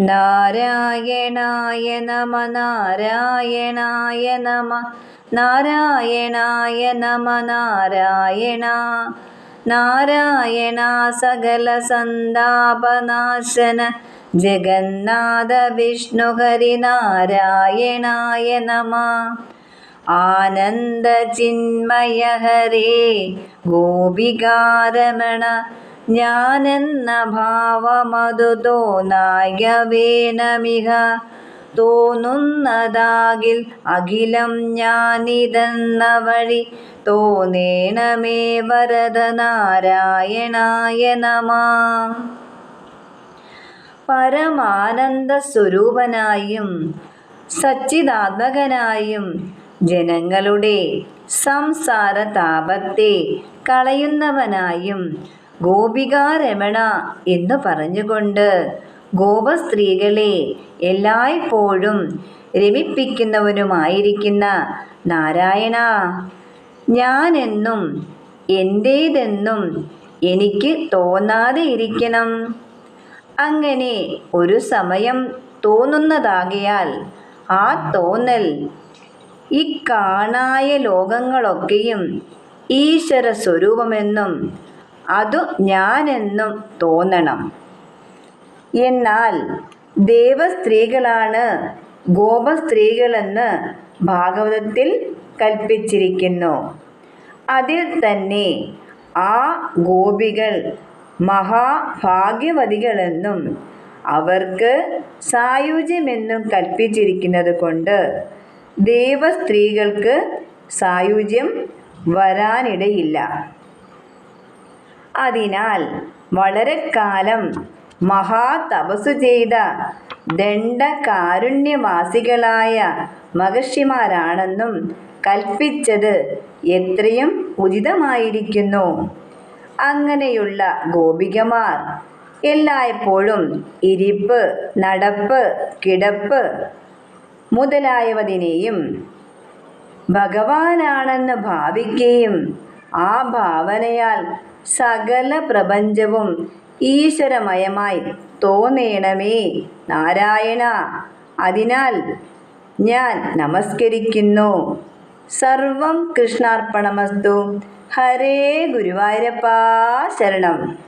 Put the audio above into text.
നാരായണായ നമ നാരായണായ നമ നാരായണായ നമ നാരായണ നാരായണ സകല സന്താപനാശന ജഗന്നാഥ വിഷ്ണു ഹരി നാരായണായ നമ. ആനന്ദ ഹരേ ഗോപികാരമണ ഞാനെന്ന ഭാവമതു തോന്നായവേനമിഹ തോന്നുന്നതാകിൽ അഖിലം ഞാനിതെന്ന വഴി തോന്നേണമേ വരദ നാരായണായ നമ പരമാനന്ദ സ്വരൂപനായും സച്ചിദാത്മകനായും ജനങ്ങളുടെ സംസാര താപത്തെ കളയുന്നവനായും ഗോപികാരമണ എന്ന് പറഞ്ഞുകൊണ്ട് ഗോപസ്ത്രീകളെ എല്ലായ്പ്പോഴും രമിപ്പിക്കുന്നവനുമായിരിക്കുന്ന നാരായണ ഞാനെന്നും എന്റേതെന്നും എനിക്ക് തോന്നാതെ ഇരിക്കണം. അങ്ങനെ ഒരു സമയം തോന്നുന്നതാകയാൽ ആ തോന്നൽ ഈ കാണായ ലോകങ്ങളൊക്കെയും ഈശ്വര സ്വരൂപമെന്നും അതു ഞാനെന്നും തോന്നണം. എന്നാൽ ദേവസ്ത്രീകളാണ് ഗോപസ്ത്രീകളെന്ന് ഭാഗവതത്തിൽ കൽപ്പിച്ചിരിക്കുന്നു. അതിൽ തന്നെ ആ ഗോപികൾ മഹാഭാഗ്യവതികളെന്നും അവർക്ക് സായുജ്യമെന്നും കൽപ്പിച്ചിരിക്കുന്നത് കൊണ്ട് ദേവസ്ത്രീകൾക്ക് സായുജ്യം വരാനിടയില്ല. അതിനാൽ വളരെ കാലം മഹാതപസ്സു ചെയ്ത ദണ്ഡകാരുണ്യവാസികളായ മഹർഷിമാരാണെന്നും കൽപ്പിച്ചത് എത്രയും ഉചിതമായിരിക്കുന്നു. അങ്ങനെയുള്ള ഗോപികമാർ എല്ലായ്പ്പോഴും ഇരിപ്പ് നടപ്പ് കിടപ്പ് മുതലായവതിനെയും ഭഗവാനാണെന്ന് ഭാവിക്കുകയും ആ ഭാവനയാൽ സകല പ്രപഞ്ചവും ഈശ്വരമയമായി തോന്നേണമേ. നാരായണ അതിനാൽ ഞാൻ നമസ്കരിക്കുന്നു. സർവം കൃഷ്ണാർപ്പണമസ്തു. ഹരേ ഗുരുവായൂരപ്പാ ശരണം.